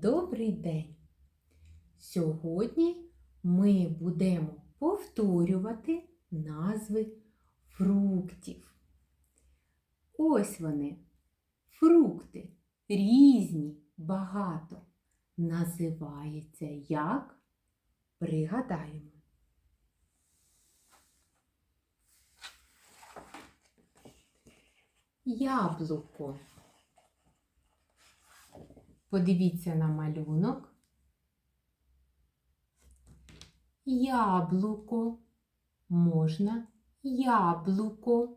Добрий день! Сьогодні ми будемо повторювати назви фруктів. Ось вони, фрукти, різні, багато. Називається як? Пригадаємо. Яблуко. Подивіться на малюнок. Яблуко. Можна яблуко.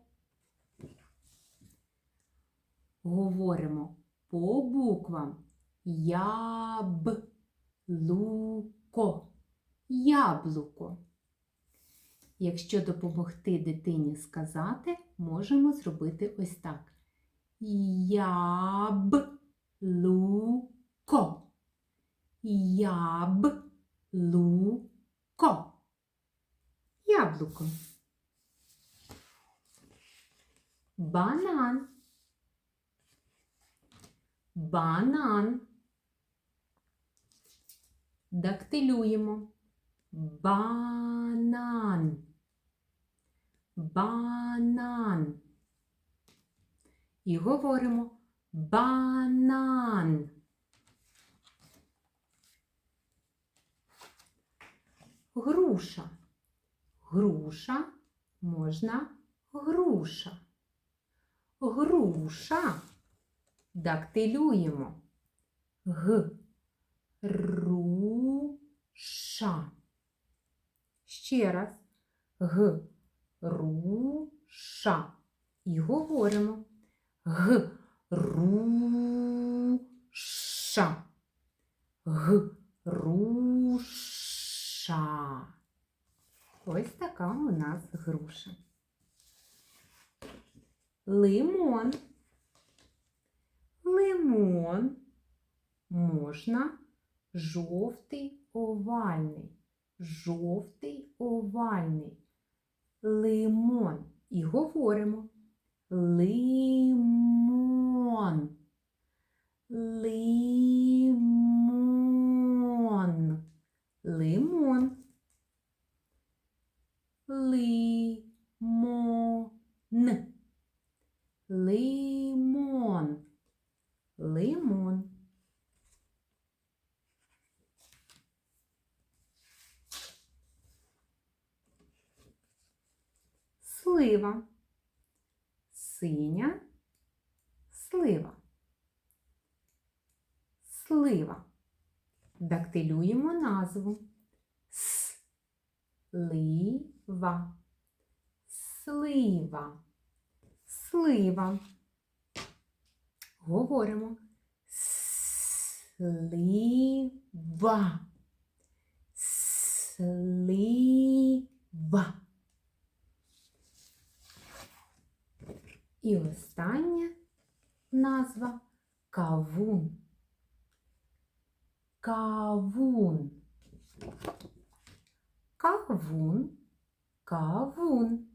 Говоримо по буквам яблуко. Яблуко. Якщо допомогти дитині сказати, можемо зробити ось так. Яб. Луко. Яблуко. Яблуко. Банан. Банан. Дактилюємо. Банан. Банан. І говоримо банан. Груша. Груша можна груша. Груша. Дактилюємо. Г. Руша. Ще раз. Г. Руша. І говоримо. Г. Руша. Г. Руша. Ось така у нас груша. Лимон. Лимон можна жовтий овальний. Жовтий овальний. Лимон. І говоримо. Лимон. Лимон. Лимон. Лимон. Лимон. Лимон. Слива. Синя. Слива. Слива. Дактилюємо назву. Слива. Слива. Слива. Говоримо. Слива. Слива. І остання назва кавун. Кавун. Кавун. Кавун.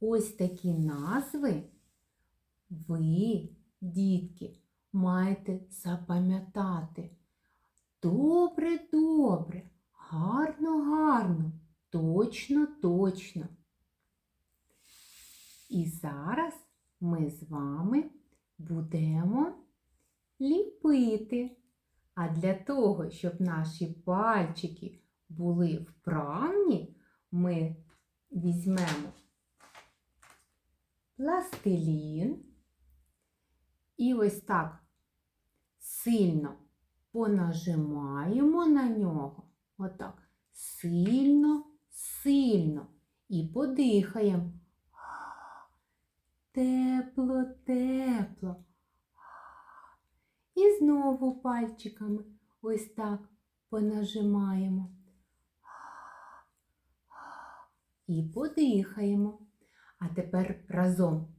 Ось такі назви ви, дітки, маєте запам'ятати. Добре, добре, гарно, гарно, точно, точно. І зараз ми з вами будемо ліпити. А для того, щоб наші пальчики були вправні, ми візьмемо пластилін і ось так сильно понажимаємо на нього. Отак. Сильно, сильно. І подихаємо. Тепло, тепло. І знову пальчиками ось так понажимаємо. І подихаємо. А тепер разом.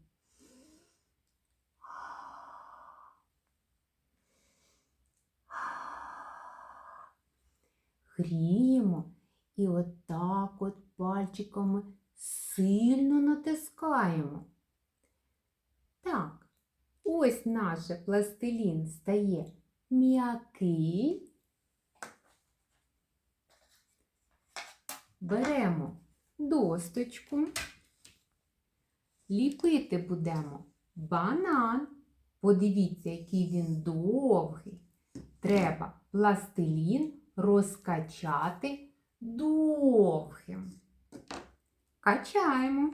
Гріємо і отак от пальчиками сильно натискаємо. Так, ось наш пластилін стає м'який. Беремо досточку. Ліпити будемо банан. Подивіться, який він довгий. Треба пластилін розкачати довгим. Качаємо.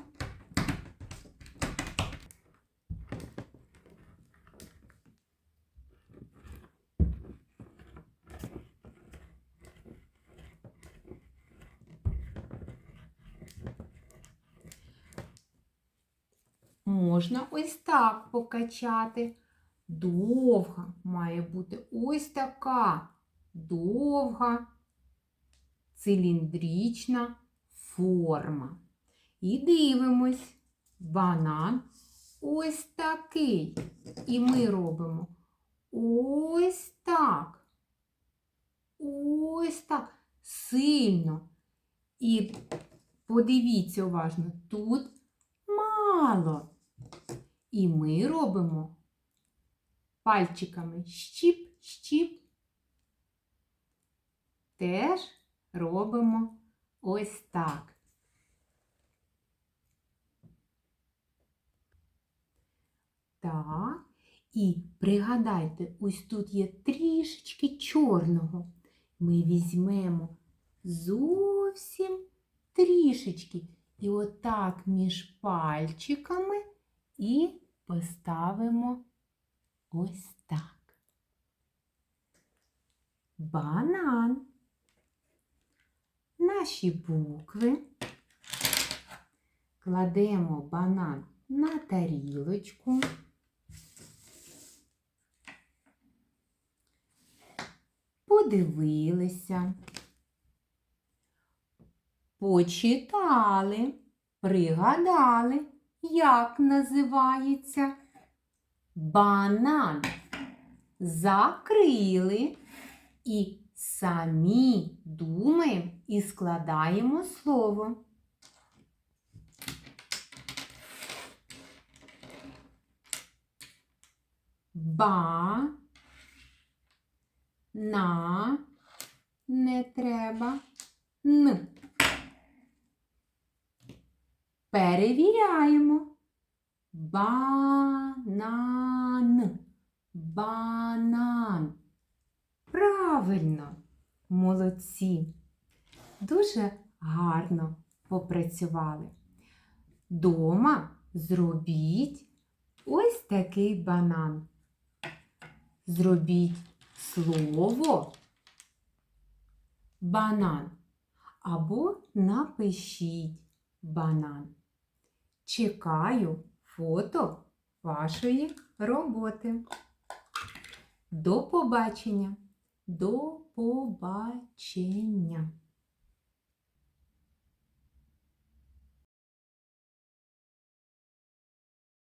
Можна ось так покачати. Довга має бути ось така довга циліндрична форма. І дивимось, банан ось такий. І ми робимо ось так. Ось так. Сильно. І подивіться уважно, тут мало. І ми робимо пальчиками щіп, щіп. Теж робимо ось так. Так. І пригадайте, ось тут є трішечки чорного. Ми візьмемо зовсім трішечки. І отак між пальчиками і поставимо ось так. Банан. Наші букви. Кладемо банан на тарілочку. Подивилися, почитали, пригадали, як називається банан. Закрили і самі думаємо і складаємо слово. Ба, на, не треба, н. Перевіряємо. Банан. Банан. Правильно, молодці. Дуже гарно попрацювали. Дома зробіть ось такий банан. Зробіть слово банан або напишіть банан. Чекаю фото вашої роботи. До побачення. До побачення.